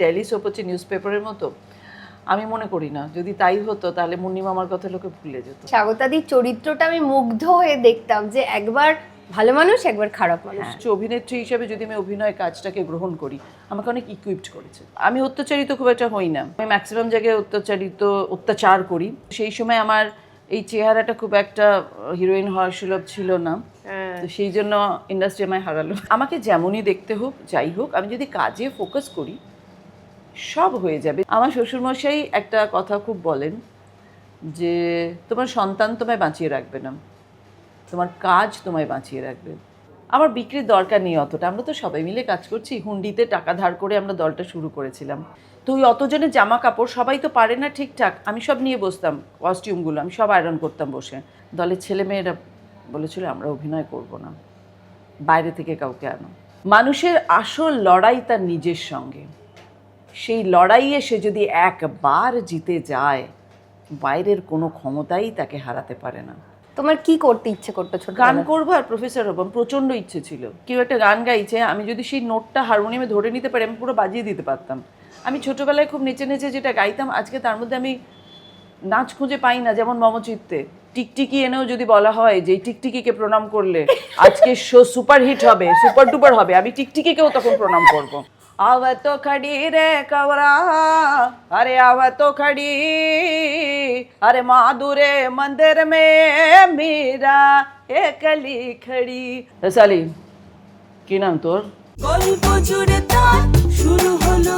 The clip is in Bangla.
ডেইলি সোপ হচ্ছে নিউজ পেপারের মতো? আমি মনে করি না। যদি তাই হতো তাহলে মুন্নি মামার কথা লোকে ভুলে যেত। স্বাগতাদির চরিত্রটা আমি মুগ্ধ হয়ে দেখতাম যে একবার ভালো মানুষ একবার খারাপ মানুষ। হ্যাঁ অভিনেত্রী হিসেবে যদি আমি অভিনয় কাজটাকে গ্রহণ করি আমাকে অনেক ইকুইপড করেছে। আমি অত্যাচারিত খুব একটা হই না। আমি ম্যাক্সিমাম জায়গায় অত্যাচারিত অত্যাচার করি। সেই সময় আমার এই চেহারাটা খুব একটা হিরোইন হওয়ার সুলভ ছিল না। হ্যাঁ। তো সেই জন্য ইন্ডাস্ট্রি আমায় হারালো। আমাকে যেমনই দেখতে হোক যাই হোক আমি যদি কাজে ফোকাস করি সব হয়ে যাবে। আমার শ্বশুরমশাই একটা কথা খুব বলেন যে, তোমার সন্তান তোমায় বাঁচিয়ে রাখবে না। তোমার কাজ তোমায় বাঁচিয়ে রাখবে। আমার বিক্রির দরকার নেই অতটা। আমরা তো সবাই মিলে কাজ করছি। হুন্ডিতে টাকা ধার করে আমরা দলটা শুরু করেছিলাম। তো ওই অতজনের জামা কাপড় সবাই তো পারে না ঠিকঠাক। আমি সব নিয়ে বসতাম কস্টিউমগুলো। আমি সব আয়রন করতাম বসে। দলের ছেলেমেয়েরা বলেছিল, আমরা অভিনয় করব না। বাইরে থেকে কাউকে আনো। মানুষের আসল লড়াই তার নিজের সঙ্গে। সেই লড়াইয়ে সে যদি একবার জিতে যায় বাইরের কোনো ক্ষমতাই তাকে হারাতে পারে না। তোমার কি করতে ইচ্ছে করতো ছোট গান করব আর প্রফেসর হব আমার প্রচণ্ড ইচ্ছে ছিল। কেউ একটা গান গাইছে আমি যদি সেই নোটটা হারমোনিয়ামে ধরে নিতে পারি আমি পুরো বাজিয়ে দিতে পারতাম। আমি ছোটবেলায় খুব নেচে নেচে যেটা গাইতাম আজকে তার মধ্যে আমি নাচ খুঁজে পাই না যেমন মমচিত্তে। টিকটিকি এনেও যদি বলা হয় যে টিকটিকিকে প্রণাম করলে আজকে শো সুপার হিট হবে সুপার ডুপার হবে আমি টিকটিকিকেও তখন প্রণাম করব। આવ તો ખડી રે કવરા અરે આવ તો ખડી અરે માધુરે મંદિર મે મીરા એકલી ખડી সালিম কি নাম তোর গল্প জুড়ে তার শুরু হলো